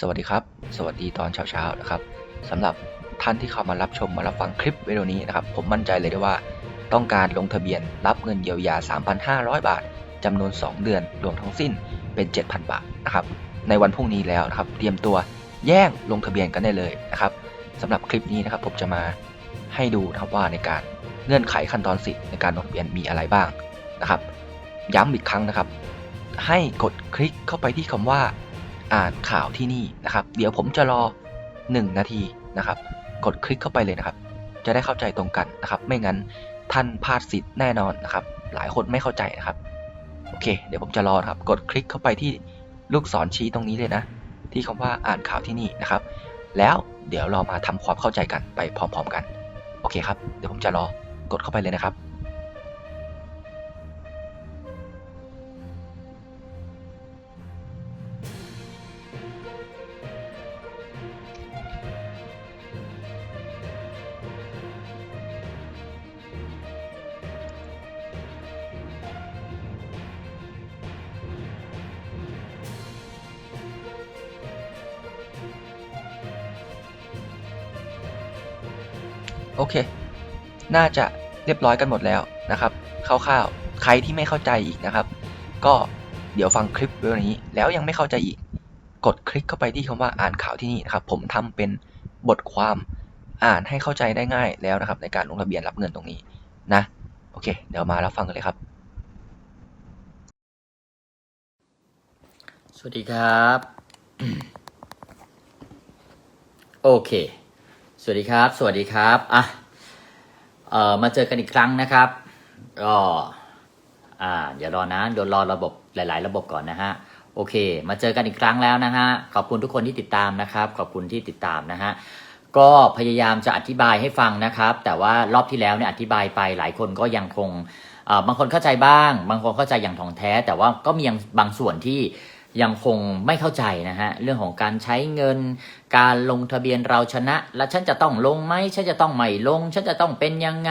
สวัสดีครับ สวัสดีตอนเช้าๆนะครับสำหรับท่านที่เข้ามารับชมมารับฟังคลิปวิดีโอนี้นะครับ ผมมั่นใจเลยได้ว่าต้องการลงทะเบียนรับเงินเยียวยา 3,500 บาทจำนวน 2 เดือนรวมทั้งสิ้นเป็น 7,000 บาทนะครับในวันพรุ่งนี้แล้วนะครับ เตรียมตัวแย่งลงทะเบียนกันได้เลยนะครับสำหรับคลิปนี้นะครับผมจะมาให้ดูนะครับว่าในการเงื่อนไขขั้นตอนสิทธิ์ในการลงทะเบียนมีอะไรบ้างนะครับ ย้ำอีกครั้งนะครับ ให้กดคลิกเข้าไปที่คำว่า อ่านข่าวที่นี่นะครับ เดี๋ยวผมจะรอ 1 นาทีนะครับ กดคลิกเข้าไปเลยนะครับ จะได้เข้าใจตรงกันนะครับ ไม่งั้นท่านพลาดสิทธิ์แน่นอนนะครับ หลายคนไม่เข้าใจนะครับ โอเค เดี๋ยวผมจะรอนะครับ กดคลิกเข้าไปที่ลูกศรชี้ตรงนี้เลยนะ ที่คำว่าอ่านข่าวที่นี่นะครับ แล้วเดี๋ยวเรามาทำความเข้าใจกันไปพร้อม ๆ กัน โอเคครับ เดี๋ยวผมจะรอกดเข้าไปเลยนะครับ โอเค น่าจะเรียบร้อยกันหมดแล้วนะครับคร่าวๆใครที่ไม่เข้าใจอีกนะครับ ก็เดี๋ยวฟังคลิปวิดีโอนี้ แล้วยังไม่เข้าใจอีก กดคลิกเข้าไปที่คำว่าอ่านข่าวที่นี่นะครับ ผมทำเป็นบทความอ่านให้เข้าใจได้ง่ายแล้วนะครับ ในการลงทะเบียนรับเงินตรงนี้นะ โอเค เดี๋ยวมารับฟังกันเลยครับ สวัสดีครับ โอเค สวัสดีครับ สวัสดีครับอะเอ่อมาเจอกันอีกครั้งนะครับก็อ่าเดี๋ยวรอนะเดี๋ยวรอระบบหลาย ๆ ระบบก่อนนะฮะโอเค มาเจอกันอีกครั้งแล้วนะฮะขอบคุณทุกคนที่ติดตามนะครับ ขอบคุณที่ติดตามนะฮะก็พยายามจะอธิบายให้ฟังนะครับ แต่ว่ารอบที่แล้วเนี่ยอธิบายไปหลายคนก็ยังคงอ่อบางคนเข้าใจบ้าง บางคนเข้าใจอย่างถ่องแท้ แต่ว่าก็มียังบางส่วนที่ ยังคงไม่เข้าใจนะฮะเรื่องของการใช้เงิน การลงทะเบียนเราชนะ แล้วฉันจะต้องลงไหมฉันจะต้องไม่ลง ฉันจะต้องเป็นยังไง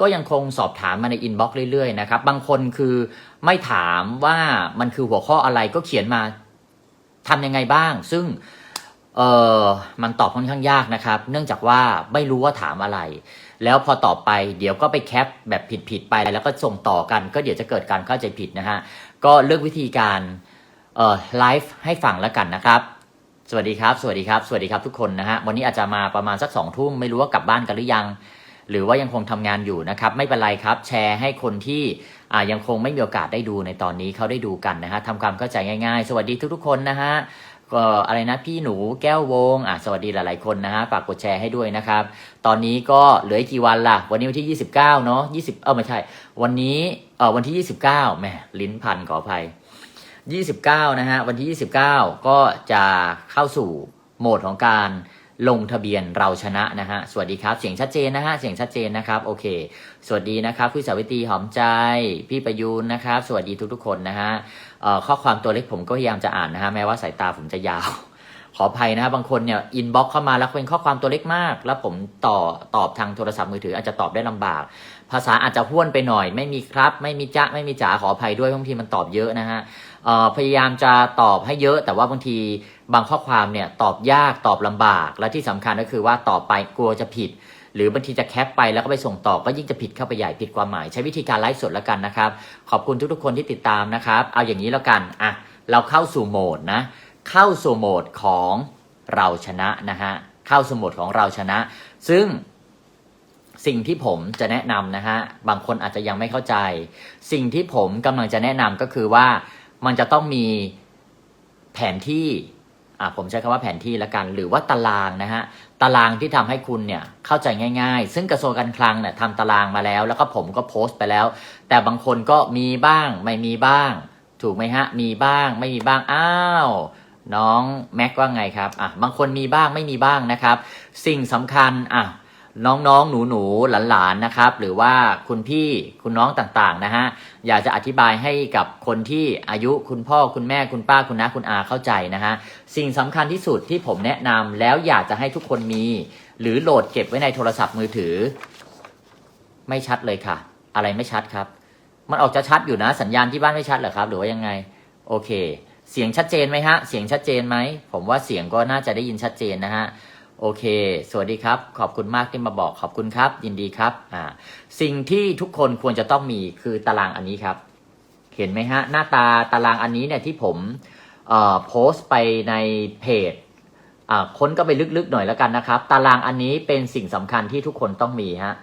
ก็ยังคงสอบถามมาในอินบ็อกซ์เรื่อยๆนะครับบางคนคือไม่ถามว่ามันคือหัวข้ออะไรก็เขียนมาทำยังไงบ้าง ซึ่งเออมันตอบค่อนข้างยากนะครับ เนื่องจากว่าไม่รู้ว่าถามอะไร แล้วพอตอบไปเดี๋ยวก็ไปแคปแบบผิดๆไปแล้วก็ส่งต่อกัน ก็เดี๋ยวจะเกิดการเข้าใจผิดนะฮะก็เลือกวิธีการ เอ่อไลฟ์ให้ฟังแล้วกันนะครับ สวัสดีครับ สวัสดีครับ สวัสดีครับทุกคนนะฮะ วันนี้อาจจะมาประมาณสักสองทุ่มไม่รู้ว่ากลับบ้านกันหรือยัง หรือว่ายังคงทำงานอยู่นะครับ ไม่เป็นไรครับ แชร์ให้คนที่ยังคงไม่มีโอกาสได้ดูในตอนนี้เขาได้ดูกันนะฮะทำความเข้าใจง่ายๆ สวัสดีทุกๆคนนะฮะก็อะไรนะพี่หนูแก้ววงอะสวัสดีหลายๆคนนะฮะฝากกดแชร์ให้ด้วยนะครับ ตอนนี้ก็เหลืออีกกี่วันล่ะ วันนี้วันที่ 29 เนาะ20 เออไม่ใช่ วันนี้เออวันที่ 29แหมลิ้นพันขออภัย 29 นะฮะ วันที่ 29 ก็จะเข้าสู่โหมดของการลงทะเบียนเราชนะนะฮะ สวัสดีครับ เสียงชัดเจนนะฮะ เสียงชัดเจนนะครับ โอเค สวัสดีนะครับพี่สาวิตรีหอมใจ พี่ประยูนนะครับ สวัสดีทุกๆคนนะฮะข้อความตัวเล็กผมก็พยายามจะอ่านนะฮะ แม้ว่าสายตาผมจะยาว ขออภัยนะฮะ บางคนเนี่ย อินบ็อกเข้ามาแล้วเป็นข้อความตัวเล็กมาก แล้วผมต่อตอบทางโทรศัพท์มือถืออาจจะตอบได้ลำบาก ภาษาอาจจะห้วนไปหน่อย ไม่มีครับ ไม่มีจ๊ะไม่มีจ๋าขออภัยด้วยบางทีมันตอบเยอะนะฮะพยายามจะตอบให้เยอะ แต่ว่าบางทีบางข้อความเนี่ยตอบยากตอบลำบาก และที่สำคัญก็คือว่าตอบไปกลัวจะผิด หรือบางทีจะแคปไปแล้วก็ไปส่งต่อก็ยิ่งจะผิดเข้าไปใหญ่ผิดความหมาย ใช้วิธีการไลฟ์สดแล้วกันนะครับ ขอบคุณทุกๆคนที่ติดตามนะครับ เอาอย่างนี้แล้วกันอะเราเข้าสู่โหมดนะ เข้าสู่โหมดของเราชนะนะฮะเข้าสู่โหมดของเราชนะ ซึ่ง สิ่งที่ผมจะแนะนำนะฮะบางคนอาจจะยังไม่เข้าใจ สิ่งที่ผมกำลังจะแนะนำก็คือว่ามันจะต้องมีแผนที่อ่าผมใช้คำว่าแผนที่ละกัน หรือว่าตารางนะฮะตารางที่ทำให้คุณเนี่ยเข้าใจง่าย ๆ ซึ่งกระทรวงการคลังเนี่ยทำตารางมาแล้ว แล้วก็ผมก็โพสต์ไปแล้ว แต่บางคนก็มีบ้างไม่มีบ้าง ถูกไหมฮะมีบ้างไม่มีบ้างอ้าวน้องแม็กว่าไงครับอะบางคนมีบ้างไม่มีบ้างนะครับ สิ่งสำคัญอะ น้องๆ หนูๆ หลานๆ นะครับ หรือว่าคุณพี่คุณน้องต่างๆ นะฮะ อยากจะอธิบายให้กับคนที่อายุคุณพ่อคุณแม่คุณป้าคุณน้าคุณอาเข้าใจนะฮะ สิ่งสำคัญที่สุดที่ผมแนะนำแล้วอยากจะให้ทุกคนมี หรือโหลดเก็บไว้ในโทรศัพท์มือถือ ไม่ชัดเลยค่ะ อะไรไม่ชัดครับ มันออกจะชัดอยู่นะ สัญญาณที่บ้านไม่ชัดเหรอครับ หรือว่ายังไง โอเค เสียงชัดเจนไหมฮะ เสียงชัดเจนไหม ผมว่าเสียงก็น่าจะได้ยินชัดเจนนะฮะ โอเค สวัสดีครับ ขอบคุณมากที่มาบอก ขอบคุณครับ ยินดีครับ อ่า สิ่งที่ทุกคนควรจะต้องมีคือตารางอันนี้ครับ เห็นไหมฮะ หน้าตาตารางอันนี้เนี่ยที่ผมเอ่อโพสต์ไปในเพจอ่าค้นก็ไปลึกๆหน่อยแล้วกันนะครับ ตารางอันนี้เป็นสิ่งสำคัญที่ทุกคนต้องมีฮะ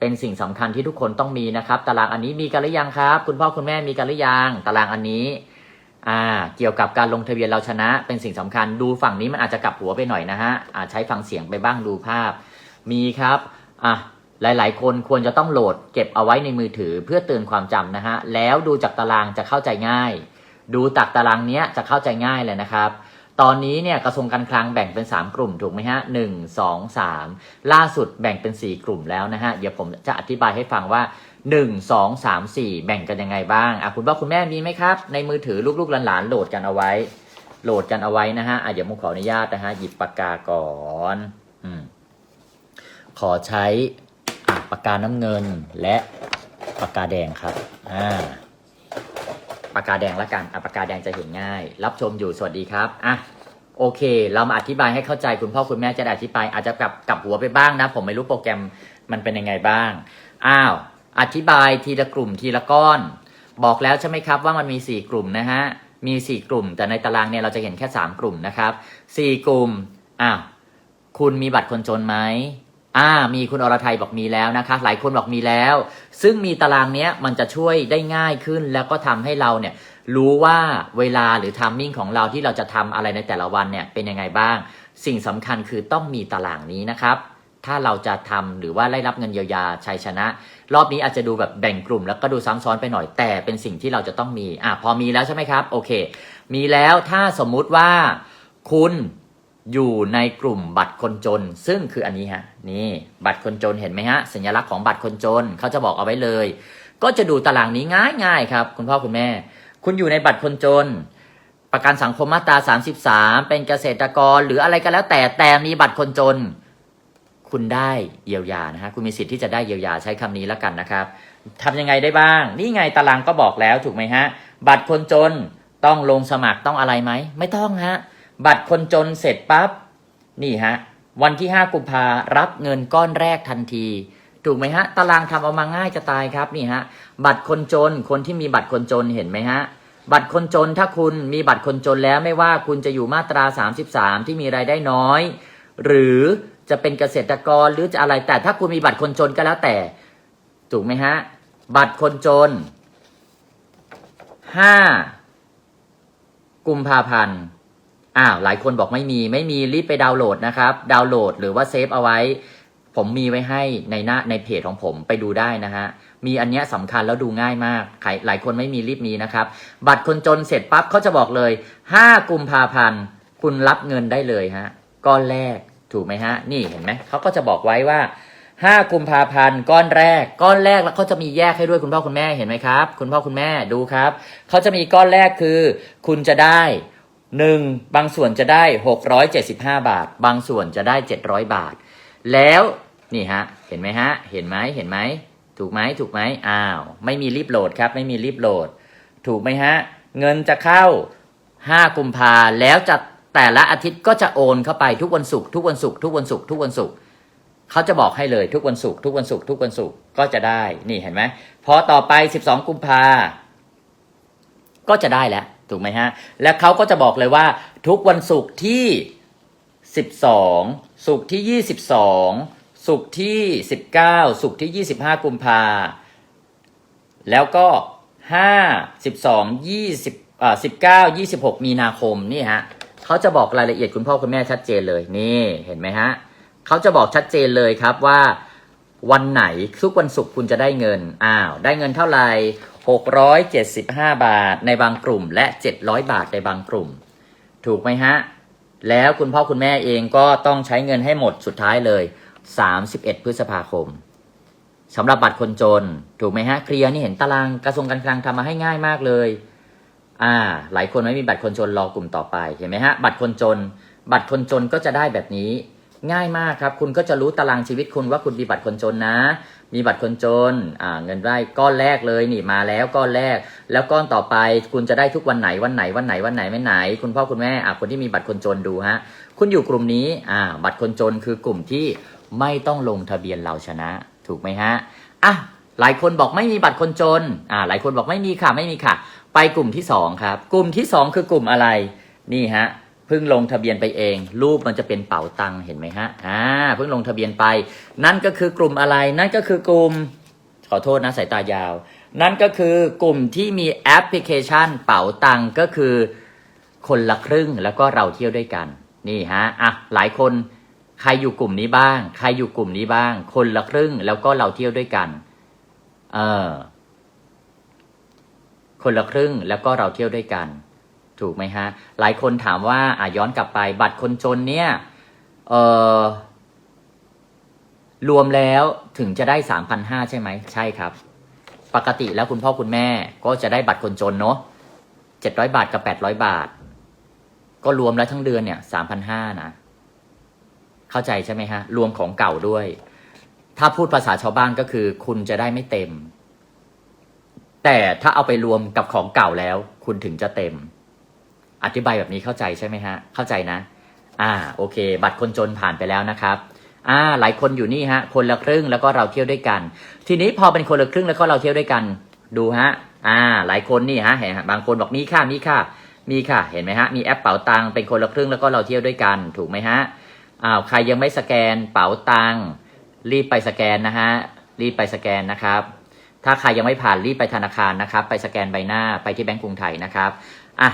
เป็นสิ่งสำคัญที่ทุกคนต้องมีนะครับ ตารางอันนี้มีกันหรือยังครับ คุณพ่อคุณแม่มีกันหรือยัง ตารางอันนี้ อ่าเกี่ยวกับการลงทะเบียนเราชนะเป็นสิ่งสำคัญ ดูฝั่งนี้มันอาจจะกลับหัวไปหน่อยนะฮะอาจใช้ฟังเสียงไปบ้างดูภาพ มีครับอะหลาย ๆ คนควรจะต้องโหลดเก็บเอาไว้ในมือถือเพื่อเตือนความจำนะฮะแล้วดูจากตารางจะเข้าใจง่าย ดูตักตารางเนี้ยจะเข้าใจง่ายเลยนะครับ ตอนนี้เนี่ยกระทรวงการคลังแบ่งเป็น 3 กลุ่มถูกไหมฮะหนึ่งสองสามล่าสุดแบ่งเป็น 4 กลุ่มแล้วนะฮะ เดี๋ยวผมจะอธิบายให้ฟังว่า 1 2 3 4 แบ่งกันยังไงบ้างอะคุณพ่อคุณแม่มีไหมครับ ในมือถือลูกๆหลานๆโหลดกันเอาไว้ โหลดกันเอาไว้นะฮะอะเดี๋ยวผมขออนุญาตนะฮะหยิบปากกาก่อนอขอใช้ปากกาน้ำเงินและปากกาแดงครับอ่า ปากกาแดงละกันอะปากกาแดงจะเห็นง่าย รับชมอยู่สวัสดีครับอะโอเค เรามาอธิบายให้เข้าใจคุณพ่อคุณแม่จะได้อธิบาย อาจจะกลับกลับหัวไปบ้างนะ ผมไม่รู้โปรแกรมมันเป็นยังไงบ้างอ้าวอธิบายทีละกลุ่มทีละก้อน บอกแล้วใช่ไหมครับว่ามันมี 4 กลุ่มนะฮะมี 4 กลุ่ม แต่ในตารางเนี่ยเราจะเห็นแค่ 3 กลุ่มนะครับ 4 กลุ่มอ้าวคุณมีบัตรคนจนไหม อ่ามีคุณอรไทยบอกมีแล้วนะคะ หลายคนบอกมีแล้ว ซึ่งมีตารางเนี้ยมันจะช่วยได้ง่ายขึ้น แล้วก็ทำให้เราเนี่ยรู้ว่าเวลาหรือทามมิ่งของเราที่เราจะทำอะไรในแต่ละวันเนี่ยเป็นยังไงบ้าง สิ่งสำคัญคือต้องมีตารางนี้นะครับถ้าเราจะทำหรือว่าได้รับเงินเยียวยาชัยชนะ รอบนี้อาจจะดูแบบแบ่งกลุ่ม แล้วก็ดูซ้ำซ้อนไปหน่อยแต่เป็นสิ่งที่เราจะต้องมีอะพอมีแล้วใช่ไหมครับ โอเค มีแล้วถ้าสมมุติว่าคุณ อยู่ในกลุ่มบัตรคนจน ซึ่งคืออันนี้ฮะนี่บัตรคนจนเห็นไหมฮะสัญลักษณ์ของบัตรคนจนเขาจะบอกเอาไว้เลย ก็จะดูตารางนี้ง่ายๆครับ คุณพ่อคุณแม่ คุณอยู่ในบัตรคนจน ประกันสังคมมาตรา 33 เป็นเกษตรกรหรืออะไรก็แล้วแต่แต่มีบัตรคนจน คุณได้เยียวยานะฮะคุณมีสิทธิ์ที่จะได้เยียวยาใช้คำนี้แล้วกันนะครับทำยังไงได้บ้าง นี่ไงตารางก็บอกแล้วถูกไหมฮะบัตรคนจนต้องลงสมัครต้องอะไรไหมไม่ต้องฮะ บัตรคนจนเสร็จปั๊บนี่ฮะวันที่ 5 กุมภารับเงินก้อนแรกทันที ถูกไหมฮะ ตารางทำเอามาง่ายจะตายครับนี่ฮะบัตรคนจนคนที่มีบัตรคนจนเห็นไหมฮะบัตรคนจนถ้าคุณมีบัตรคนจนแล้วไม่ว่าคุณจะอยู่มาตรา 33 ที่มีรายได้น้อย หรือจะเป็นเกษตรกรหรือจะอะไรแต่ถ้าคุณมีบัตรคนจนก็แล้วแต่ ถูกไหมฮะ บัตรคนจน 5 กุมภาพันธ์ อ้าวหลายคนบอกไม่มีไม่มีรีบไปดาวน์โหลดนะครับ ดาวน์โหลดหรือว่าเซฟเอาไว้ ผมมีไว้ให้ในหน้าในเพจของผมไปดูได้นะฮะมีอันเนี้ยสำคัญแล้วดูง่ายมากใครหลายคนไม่มีรีบมีนะครับ บัตรคนจนเสร็จปั๊บเขาจะบอกเลย 5 กุมภาพันธ์คุณรับเงินได้เลยฮะก้อนแรกถูกไหมฮะ นี่เห็นไหมเขาก็จะบอกไว้ว่า5กุมภาพันธ์ก้อนแรก ก้อนแรกแล้วเขาจะมีแยกให้ด้วยคุณพ่อคุณแม่เห็นไหมครับ คุณพ่อคุณแม่ดูครับเขาจะมีก้อนแรกคือ คุณจะได้ หนึ่งบางส่วนจะได้675บาท บางส่วนจะได้700บาท แล้วนี่ฮะ เห็นไหมฮะ เห็นไหมเห็นไหมถูกไหมถูกไหมอ้าว ไม่มีรีบโหลดครับ ไม่มีรีบโหลด ถูกไหมฮะ เงินจะเข้า5กุมภาแล้วจะแต่ละอาทิตย์ก็จะโอนเข้าไปทุกวันศุกร์ทุกวันศุกร์ทุกวันศุกร์ทุกวันศุกร์เขาจะบอกให้เลยทุกวันศุกร์ทุกวันศุกร์ทุกวันศุกร์ก็จะได้ นี่เห็นไหมพอต่อไป 12 กุมภาก็จะได้แล้ว ถูกไหมฮะ และเขาก็จะบอกเลยว่า ทุกวันศุกร์ที่ 12 ศุกร์ที่ 22 ศุกร์ที่ 19 ศุกร์ที่ 25 กุมภาแล้วก็ 5 12 20อ่า19 26 มีนาคมนี่ฮะเขาจะบอกรายละเอียดคุณพ่อคุณแม่ชัดเจนเลยนี่เห็นไหมฮะเขาจะบอกชัดเจนเลยครับว่าวันไหนทุกวันศุกร์คุณจะได้เงิน อ้าว ได้เงินเท่าไหร่ 675 บาทในบางกลุ่ม และ 700 บาทในบางกลุ่ม ถูกไหมฮะ แล้วคุณพ่อคุณแม่เองก็ต้องใช้เงินให้หมดสุดท้ายเลย 31 พฤษภาคมสำหรับบัตรคนจน ถูกไหมฮะ เคลียร์นี่เห็นตารางกระทรวงการคลังทำมาให้ง่ายมากเลย อ่า หลายคนไม่มีบัตรคนจนรอกลุ่มต่อไป เห็นไหมฮะ บัตรคนจน บัตรคนจนก็จะได้แบบนี้ ง่ายมากครับ คุณก็จะรู้ตารางชีวิตคุณว่าคุณมีบัตรคนจนนะ มีบัตรคนจนอ่าเงินได้ก้อนแรกเลยนี่มาแล้วก้อนแรก แล้วก้อนต่อไปคุณจะได้ทุกวันไหนวันไหนวันไหนวันไหนไม่ไหน คุณพ่อคุณแม่อะคนที่มีบัตรคนจนดูฮะคุณอยู่กลุ่มนี้อ่าบัตรคนจนคือกลุ่มที่ไม่ต้องลงทะเบียนเราชนะ ถูกไหมฮะอะหลายคนบอกไม่มีบัตรคนจนอ่าหลายคนบอกไม่มีค่ะไม่มีค่ะ ไปกลุ่มที่สองครับ กลุ่มที่สองคือกลุ่มอะไรนี่ฮะ เพิ่งลงทะเบียนไปเอง รูปมันจะเป็นเป๋าตังค์เห็นไหมฮะอ่าเพิ่งลงทะเบียนไป นั่นก็คือกลุ่มอะไร นั่นก็คือกลุ่มขอโทษนะสายตายาว นั่นก็คือกลุ่มที่มีแอปพลิเคชัน เป๋าตังค์ก็คือ คนละครึ่งแล้วก็เราเที่ยวด้วยกันนี่ฮะอะหลายคนใครอยู่กลุ่มนี้บ้าง ใครอยู่กลุ่มนี้บ้าง คนละครึ่งแล้วก็เราเที่ยวด้วยกัน เออคนละครึ่งแล้วก็เราเที่ยวด้วยกัน ถูกไหมฮะ หลายคนถามว่าอะย้อนกลับไป บัตรคนจนเนี่ยเออรวมแล้วถึงจะได้สามพันห้าใช่ไหม ใช่ครับ ปกติแล้วคุณพ่อคุณแม่ก็จะได้บัตรคนจนเนาะเจ็ดร้อยบาทกับแปดร้อยบาท ก็รวมแล้วทั้งเดือนเนี่ยสามพันห้านะ เข้าใจใช่ไหมฮะ รวมของเก่าด้วย ถ้าพูดภาษาชาวบ้านก็คือ คุณจะได้ไม่เต็ม แต่ถ้าเอาไปรวมกับของเก่าแล้ว คุณถึงจะเต็ม อธิบายแบบนี้เข้าใจใช่ไหมฮะ เข้าใจนะ อ่า โอเค บัตรคนจนผ่านไปแล้วนะครับอ่าหลายคนอยู่นี่ฮะ คนละครึ่งแล้วก็เราเที่ยวด้วยกัน ทีนี้พอเป็นคนละครึ่งแล้วก็เราเที่ยวด้วยกัน ดูฮะ อ่า หลายคนนี่ฮะ เห็นบางคนบอกมีค่ามีค่ามีค่ะ เห็นไหมฮะ มีแอปเป๋าตังเป็นคนละครึ่งแล้วก็เราเที่ยวด้วยกัน ถูกไหมฮะ อ้าว ใครยังไม่สแกนเป๋าตังรีบไปสแกนนะฮะ รีบไปสแกนนะครับ ถ้าใครยังไม่ผ่านรีบไปธนาคารนะครับ ไปสแกนใบหน้าไปที่แบงก์กรุงไทยนะครับ อะ